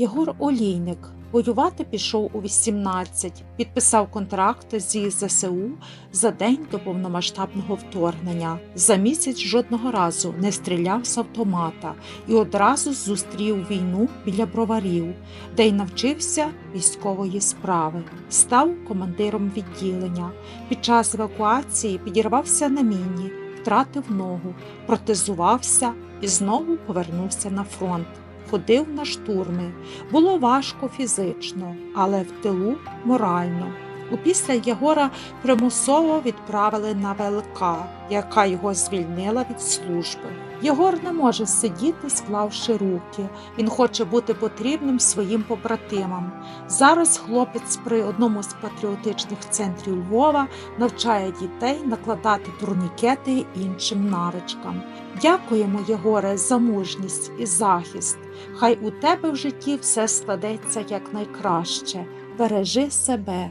Єгор Олійник воювати пішов у 18, підписав контракт зі ЗСУ за день до повномасштабного вторгнення. За місяць жодного разу не стріляв з автомата і одразу зустрів війну біля броварів, де й навчився військової справи. Став командиром відділення. Під час евакуації підірвався на міні, втратив ногу, протезувався і знову повернувся на фронт. Ходив на штурми. Було важко фізично, але в тилу морально. Упісля Єгора примусово відправили на ВЛК, яка його звільнила від служби. Єгор не може сидіти, склавши руки. Він хоче бути потрібним своїм побратимам. Зараз хлопець при одному з патріотичних центрів Львова навчає дітей накладати турнікети іншим навичкам. Дякуємо, Єгоре, за мужність і захист. Хай у тебе в житті все складеться якнайкраще. Бережи себе.